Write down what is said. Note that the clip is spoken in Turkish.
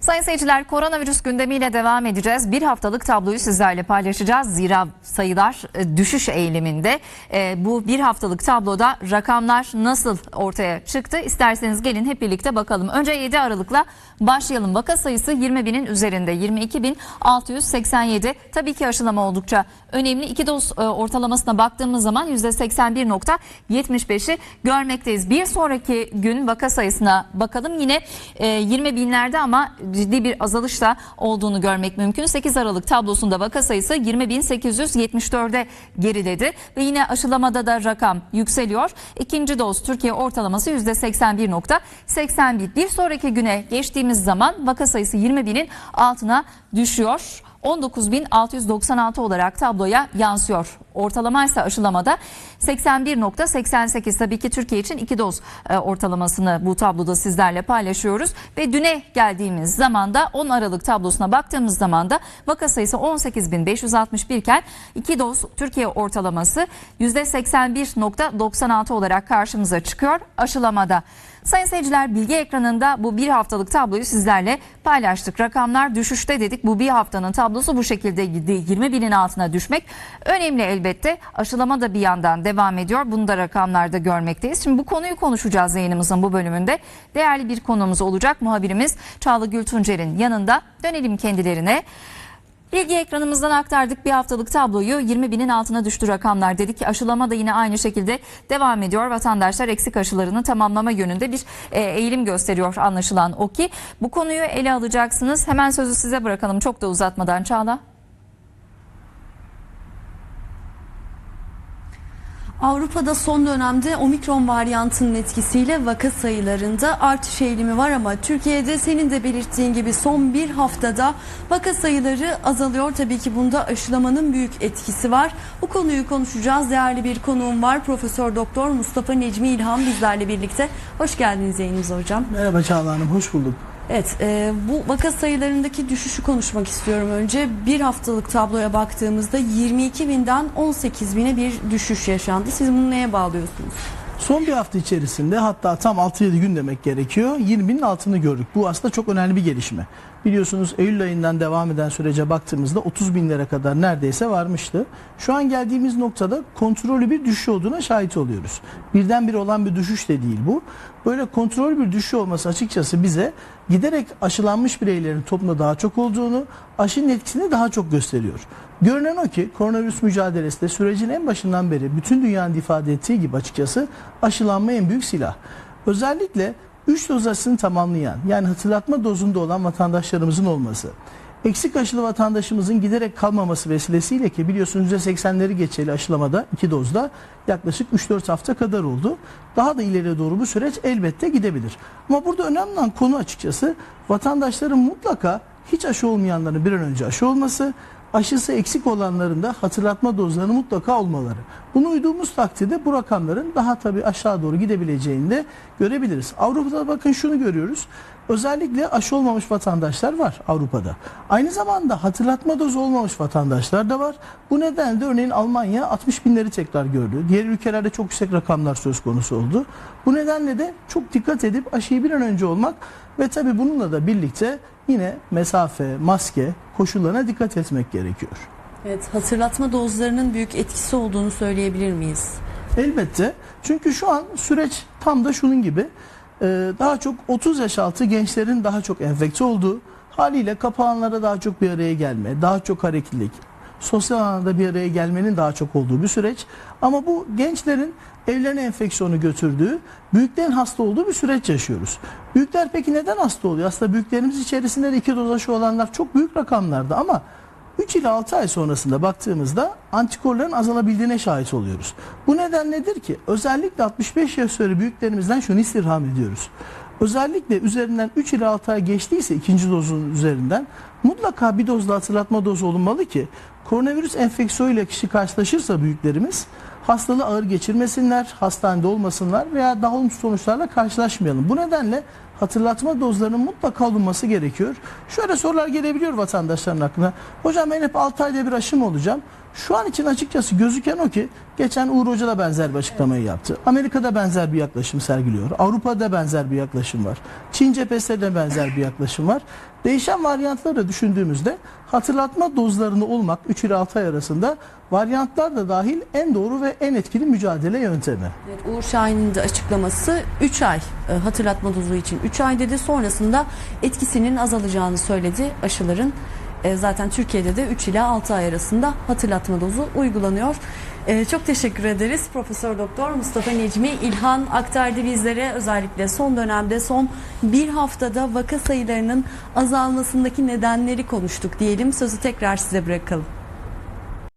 Sayın seyirciler koronavirüs gündemiyle devam edeceğiz. Bir haftalık tabloyu sizlerle paylaşacağız. Zira sayılar e, düşüş eğiliminde. E, bu bir haftalık tabloda rakamlar nasıl ortaya çıktı? İsterseniz gelin hep birlikte bakalım. Önce 7 Aralık'la başlayalım. Vaka sayısı 20 binin üzerinde. 22.687. Tabii ki aşılama oldukça önemli. İki doz e, ortalamasına baktığımız zaman %81.75'i görmekteyiz. Bir sonraki gün vaka sayısına bakalım. Yine e, 20 binlerde ama ciddi bir azalışla olduğunu görmek mümkün. 8 Aralık tablosunda vaka sayısı 20.874'e geriledi ve yine aşılamada da rakam yükseliyor. İkinci doz Türkiye ortalaması %81.81. Bir sonraki güne geçtiğimiz zaman vaka sayısı 20 binin altına düşüyor. 19.696 olarak tabloya yansıyor. Ortalama ise aşılamada 81.88 tabii ki Türkiye için iki doz e, ortalamasını bu tabloda sizlerle paylaşıyoruz. Ve düne geldiğimiz zaman da 10 Aralık tablosuna baktığımız zaman da vaka sayısı 18.561 iken iki doz Türkiye ortalaması %81.96 olarak karşımıza çıkıyor aşılamada. Sayın seyirciler bilgi ekranında bu bir haftalık tabloyu sizlerle paylaştık. Rakamlar düşüşte dedik. Bu bir haftanın tablosu bu şekilde gitti. 20 binin altına düşmek önemli elbette. Aşılama da bir yandan devam ediyor. Bunu da rakamlarda görmekteyiz. Şimdi bu konuyu konuşacağız yayınımızın bu bölümünde. Değerli bir konuğumuz olacak. Muhabirimiz Çağla Gültuncer'in yanında. Dönelim kendilerine. Bilgi ekranımızdan aktardık bir haftalık tabloyu 20 binin altına düştü rakamlar dedik aşılama da yine aynı şekilde devam ediyor. Vatandaşlar eksik aşılarını tamamlama yönünde bir e, eğilim gösteriyor anlaşılan o ki. Bu konuyu ele alacaksınız. Hemen sözü size bırakalım çok da uzatmadan Çağla. Avrupa'da son dönemde omikron varyantının etkisiyle vaka sayılarında artış eğilimi var ama Türkiye'de senin de belirttiğin gibi son bir haftada vaka sayıları azalıyor. Tabii ki bunda aşılamanın büyük etkisi var. Bu konuyu konuşacağız. Değerli bir konuğum var. Profesör Doktor Mustafa Necmi İlhan bizlerle birlikte. Hoş geldiniz yayınımıza hocam. Merhaba Çağla Hanım, hoş bulduk. Evet, e, bu vaka sayılarındaki düşüşü konuşmak istiyorum önce. Bir haftalık tabloya baktığımızda 22 binden 18 bine bir düşüş yaşandı. Siz bunu neye bağlıyorsunuz? Son bir hafta içerisinde hatta tam 6-7 gün demek gerekiyor 20 binin altını gördük. Bu aslında çok önemli bir gelişme. Biliyorsunuz Eylül ayından devam eden sürece baktığımızda 30 binlere kadar neredeyse varmıştı. Şu an geldiğimiz noktada kontrollü bir düşüş olduğuna şahit oluyoruz. Birdenbire olan bir düşüş de değil bu. Böyle kontrollü bir düşüş olması açıkçası bize giderek aşılanmış bireylerin toplumda daha çok olduğunu, aşının etkisini daha çok gösteriyor. Görünen o ki koronavirüs mücadelesinde sürecin en başından beri bütün dünyanın ifade ettiği gibi açıkçası aşılanma en büyük silah. Özellikle 3 doz aşısını tamamlayan yani hatırlatma dozunda olan vatandaşlarımızın olması, eksik aşılı vatandaşımızın giderek kalmaması vesilesiyle ki biliyorsunuz %80'leri geçeli aşılamada 2 dozda yaklaşık 3-4 hafta kadar oldu. Daha da ileriye doğru bu süreç elbette gidebilir. Ama burada önemli olan konu açıkçası vatandaşların mutlaka hiç aşı olmayanların bir an önce aşı olması, aşısı eksik olanların da hatırlatma dozlarını mutlaka olmaları. Bunu uyduğumuz takdirde bu rakamların daha tabii aşağı doğru gidebileceğini de görebiliriz. Avrupa'da bakın şunu görüyoruz. Özellikle aşı olmamış vatandaşlar var Avrupa'da. Aynı zamanda hatırlatma dozu olmamış vatandaşlar da var. Bu nedenle de örneğin Almanya 60 binleri tekrar gördü. Diğer ülkelerde çok yüksek rakamlar söz konusu oldu. Bu nedenle de çok dikkat edip aşıyı bir an önce olmak ve tabii bununla da birlikte yine mesafe, maske koşullarına dikkat etmek gerekiyor. Evet, hatırlatma dozlarının büyük etkisi olduğunu söyleyebilir miyiz? Elbette. Çünkü şu an süreç tam da şunun gibi. Ee, Daha çok 30 yaş altı gençlerin daha çok enfekte olduğu, haliyle kapağanlara daha çok bir araya gelme, daha çok hareketlilik, sosyal alanda bir araya gelmenin daha çok olduğu bir süreç. Ama bu gençlerin evlerine enfeksiyonu götürdüğü, büyüklerin hasta olduğu bir süreç yaşıyoruz. Büyükler peki neden hasta oluyor? Aslında büyüklerimiz içerisinde de iki doz aşı olanlar çok büyük rakamlarda ama 3 ile 6 ay sonrasında baktığımızda antikorların azalabildiğine şahit oluyoruz. Bu neden nedir ki? Özellikle 65 yaş üzeri büyüklerimizden şunu istirham ediyoruz. Özellikle üzerinden 3 ile 6 ay geçtiyse ikinci dozun üzerinden mutlaka bir dozla hatırlatma dozu olunmalı ki koronavirüs enfeksiyonuyla kişi karşılaşırsa büyüklerimiz hastalığı ağır geçirmesinler, hastanede olmasınlar veya daha olumsuz sonuçlarla karşılaşmayalım. Bu nedenle hatırlatma dozlarının mutlaka alınması gerekiyor. Şöyle sorular gelebiliyor vatandaşların aklına. Hocam ben hep 6 ayda bir aşı mı olacağım? Şu an için açıkçası gözüken o ki geçen Uğur Hoca da benzer bir açıklamayı yaptı. Amerika'da benzer bir yaklaşım sergiliyor. Avrupa'da benzer bir yaklaşım var. Çin cephesinde de benzer bir yaklaşım var. Değişen varyantları da düşündüğümüzde hatırlatma dozlarını olmak 3 ile 6 ay arasında varyantlar da dahil en doğru ve en etkili mücadele yöntemi. Evet, Uğur Şahin'in de açıklaması 3 ay e, hatırlatma dozu için 3 ay dedi. Sonrasında etkisinin azalacağını söyledi aşıların. E, Zaten Türkiye'de de 3 ila 6 ay arasında hatırlatma dozu uygulanıyor. E, Çok teşekkür ederiz. Profesör Doktor Mustafa Necmi İlhan aktardı bizlere özellikle son dönemde son bir haftada vaka sayılarının azalmasındaki nedenleri konuştuk diyelim. Sözü tekrar size bırakalım.